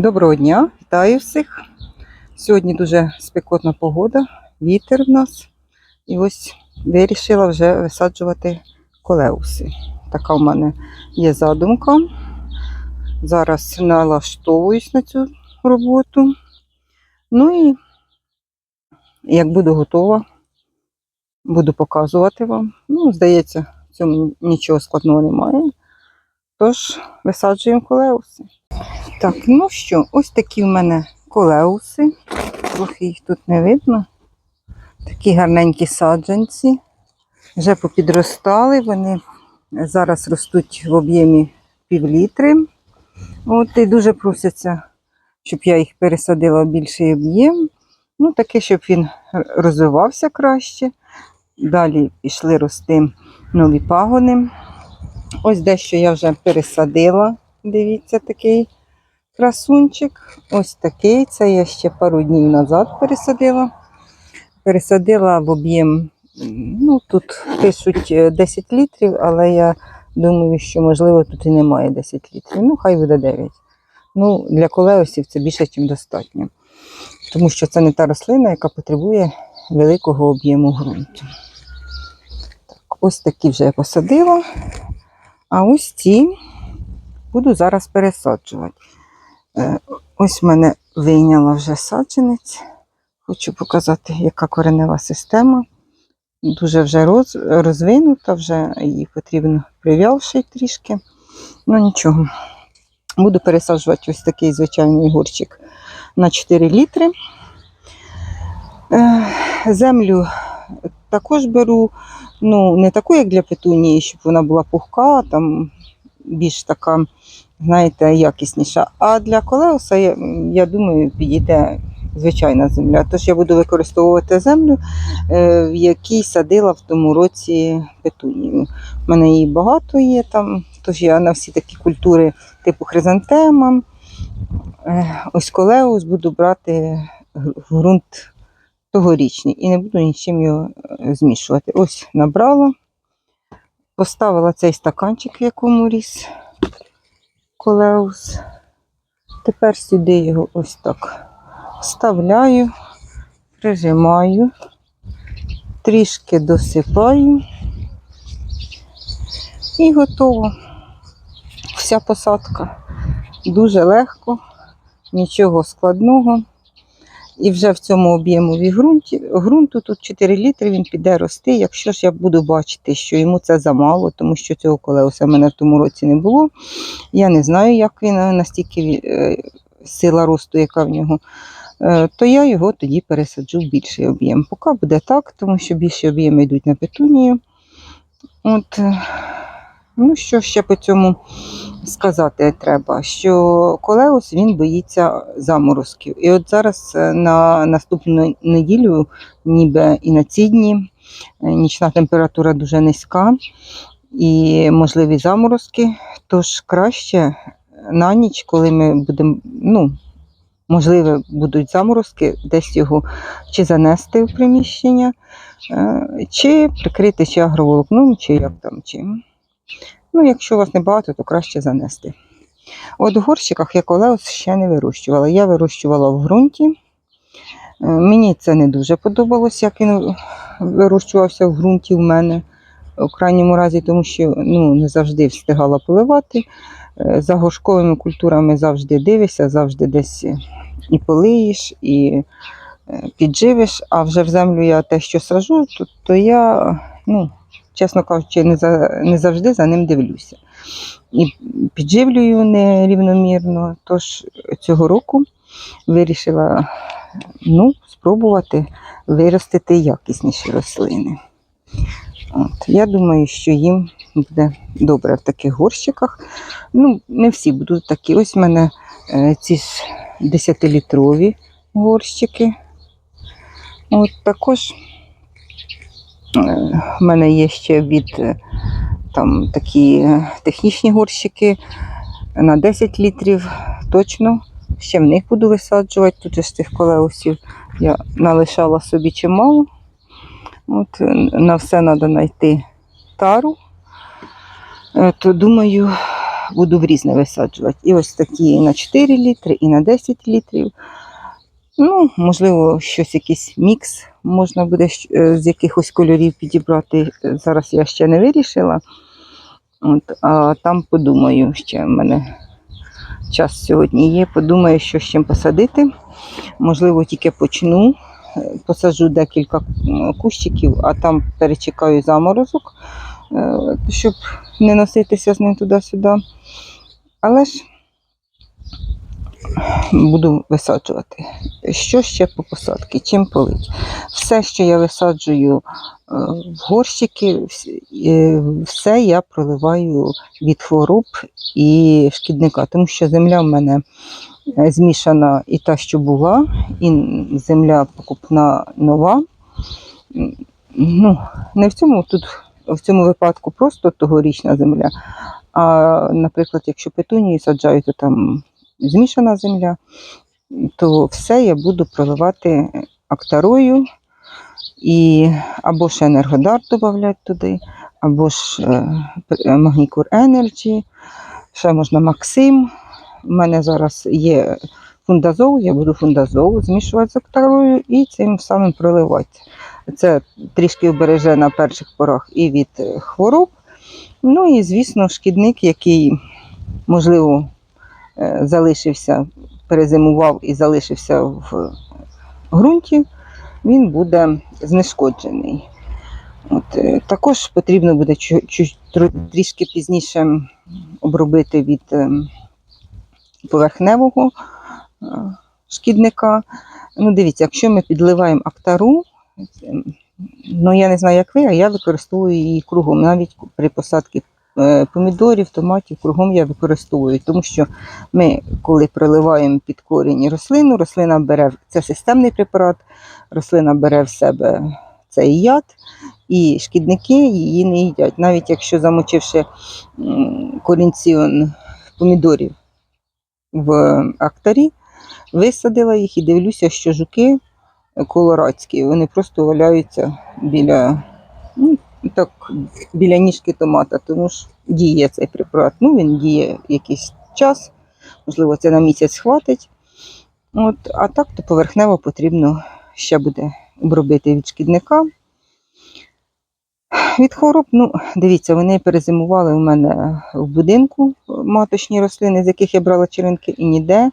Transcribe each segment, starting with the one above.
Доброго дня, вітаю всіх. Сьогодні дуже спекотна погода, вітер в нас. І ось вирішила вже висаджувати колеуси. Така в мене є задумка. Зараз налаштовуюсь на цю роботу. Ну і як буду готова, буду показувати вам. Ну, здається, в цьому нічого складного немає. Тож висаджуємо колеуси. Так, ну що, ось такі в мене колеуси. Трохи їх тут не видно. Такі гарненькі саджанці. Вже попідростали. Вони зараз ростуть в об'ємі пів літри. От і дуже просяться, щоб я їх пересадила в більший об'єм. Ну, таке, щоб він розвивався краще. Далі пішли рости нові пагони. Ось дещо я вже пересадила. Дивіться, такий красунчик. Ось такий. Це я ще пару днів назад пересадила. Пересадила в об'єм, ну тут пишуть е, 10 літрів, але я думаю, що можливо тут і немає 10 літрів. Ну, хай буде 9. Ну, для колеосів це більше, ніж достатньо. Тому що це не та рослина, яка потребує великого об'єму ґрунту. Так, ось такі вже я посадила. А ось ці буду зараз пересаджувати. Е, Ось в мене вийняла вже саджанець. Хочу показати, яка коренева система. Дуже вже роз, розвинута, вже її потрібно прив'явши трішки. Ну нічого. Буду пересаджувати ось такий звичайний горчик на 4 літри. Е, Землю також беру, ну, не таку, як для петунії, щоб вона була пухка, там більш така, знаєте, якісніша. А для колеуса, я, я думаю, підійде звичайна земля. Тож я буду використовувати землю, е, в якій садила в тому році петунію. У мене її багато є там, тож я на всі такі культури типу хризантема. Е, Ось колеус буду брати ґрунт тогорічний і не буду нічим його е, змішувати. Ось набрала, поставила цей стаканчик, в якому ріс колеус. Тепер сюди його ось так вставляю, прижимаю, трішки досипаю і готово. Вся посадка дуже легко, нічого складного. І вже в цьому об'ємові ґрунті, ґрунту тут 4 літри, він піде рости. Якщо ж я буду бачити, що йому це замало, тому що цього колеуса в мене в тому році не було. Я не знаю, як він е, настільки е, сила росту, яка в нього, е, то я його тоді пересаджу в більший об'єм. Поки буде так, тому що більші об'єми йдуть на петунію. От, ну, що ще по цьому сказати треба, що колеус він боїться заморозків. І от зараз е, на наступну неділю, ніби і на ці дні, е, нічна температура дуже низька і можливі заморозки. Тож краще на ніч, коли ми будемо, ну, можливо, будуть заморозки, десь його чи занести в приміщення, е, чи прикрити чи агроволокном, чи як там чим. Ну, якщо у вас небагато, то краще занести. От в горщиках я колеус ще не вирощувала. Я вирощувала в ґрунті. Е, Мені це не дуже подобалось, як він вирощувався в ґрунті в мене. У крайньому разі, тому що ну, не завжди встигала поливати. Е, За горшковими культурами завжди дивишся, завжди десь і полиєш, і е, підживиш. А вже в землю я те, що сажу, то, то я, ну, чесно кажучи, не, за, не завжди за ним дивлюся. І підживлюю нерівномірно. Тож цього року вирішила ну, спробувати виростити якісніші рослини. От, я думаю, що їм буде добре в таких горщиках. Ну, не всі будуть такі. Ось в мене е, ці ж 10-літрові горщики. От також в мене є ще від е, там такі е, технічні горщики на 10 літрів точно. Ще в них буду висаджувати. Тут же з цих колеусів я налишала собі чимало. От, е, на все треба знайти тару. То думаю, буду в різне висаджувати. І ось такі і на 4 літри, і на 10 літрів. Ну, можливо, щось якийсь мікс можна буде е, з якихось кольорів підібрати. Зараз я ще не вирішила. От, а там подумаю, ще в мене час сьогодні є. Подумаю, що з чим посадити. Можливо, тільки почну. Посаджу декілька кущиків, а там перечекаю заморозок, е, щоб не носитися з ним туди-сюди. Але ж буду висаджувати. Що ще по посадці? Чим полить? Все, що я висаджую е, в горщики, е, все я проливаю від хвороб і шкідника, тому що земля в мене е, змішана і та, що була, і земля покупна нова. Ну, не в цьому тут, в цьому випадку просто тогорічна земля. А, наприклад, якщо петунії саджаю, то там змішана земля, то все я буду проливати актарою і або ж енергодар додати туди, або ж е, Магнікур Енерджі, ще можна Максим. У мене зараз є фундазол, я буду фундазол змішувати з актарою і цим самим проливати. Це трішки вбереже на перших порах і від е, хвороб. Ну і, звісно, шкідник, який, можливо, е, залишився, перезимував і залишився в ґрунті, він буде знешкоджений. От, е, також потрібно буде трішки пізніше обробити від е, поверхневого е, шкідника. Ну, дивіться, якщо ми підливаємо актару, е, ну я не знаю, як ви, а я використовую її кругом, навіть при посадці е, помідорів, томатів, кругом я використовую, тому що ми, коли проливаємо під корінь рослину, рослина бере це системний препарат, рослина бере в себе цей яд, і шкідники її не їдять. Навіть якщо замочивши корінці помідорів в актарі, висадила їх і дивлюся, що жуки колорадські, вони просто валяються біля, так, біля ніжки томата, тому ж діє цей препарат. Ну, він діє якийсь час, можливо, це на місяць хватить. От, а так то поверхнево потрібно ще буде обробити від шкідника. Від хвороб, ну, дивіться, вони перезимували у мене в будинку маточні рослини, з яких я брала черенки, і ніде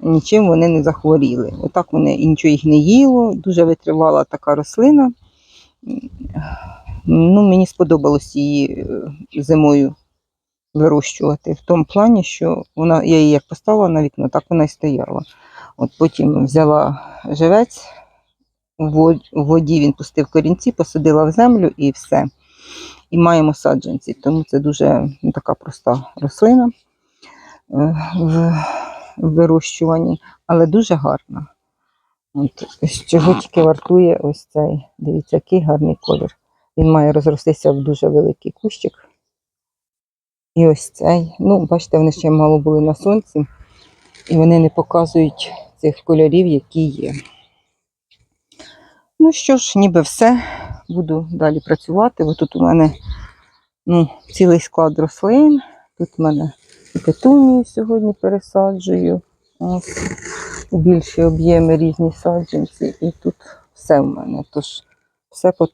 нічим вони не захворіли. Отак вони і нічого їх не їло, дуже витривала така рослина. Ну, мені сподобалось її е, зимою вирощувати в тому плані, що вона, я її як поставила на вікно, так вона і стояла. От потім взяла живець, у воді він пустив корінці, посадила в землю і все. І маємо саджанці. Тому це дуже ну, така проста рослина е, в, в вирощуванні, але дуже гарна. От, з чого тільки вартує ось цей. Дивіться, який гарний колір. Він має розростися в дуже великий кущик. І ось цей. Ну, бачите, вони ще мало були на сонці, і вони не показують цих кольорів, які є. Ну що ж, ніби все. Буду далі працювати. Ось тут у мене ну, цілий склад рослин. Тут у мене і петунії сьогодні пересаджую. Ось, більші об'єми різні саджанці. І тут все в мене. Тож все по-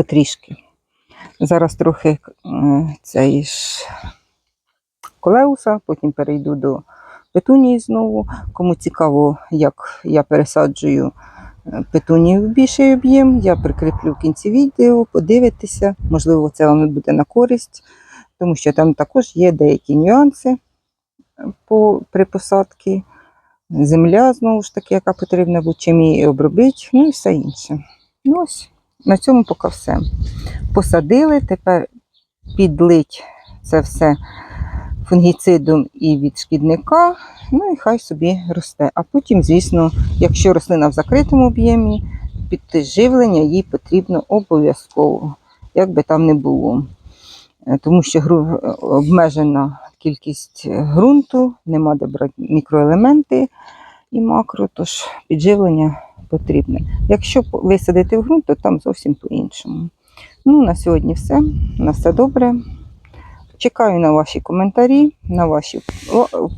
потрішки. Зараз трохи е, цей ж колеуса, потім перейду до петунії знову. Кому цікаво, як я пересаджую е, петунію в більший об'єм, я прикріплю в кінці відео, подивитися. Можливо, це вам буде на користь, тому що там також є деякі нюанси е, по, при посадці. Земля, знову ж таки, яка потрібна буде, чим її обробити, ну і все інше. Ну ось, на цьому поки все. Посадили, тепер підлить це все фунгіцидом і від шкідника, ну і хай собі росте. А потім, звісно, якщо рослина в закритому об'ємі, підживлення їй потрібно обов'язково, як би там не було. Е, Тому що обмежена кількість ґрунту, нема де брати мікроелементи і макро, тож підживлення потрібне. Якщо висадити в ґрунт, то там зовсім по-іншому. Ну, на сьогодні все. На все добре. Чекаю на ваші коментарі, на ваші о-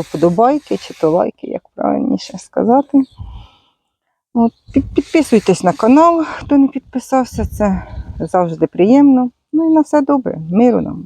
вподобайки чи то лайки, як правильніше сказати. От, підписуйтесь на канал, хто не підписався, це завжди приємно. Ну і на все добре. Миру нам.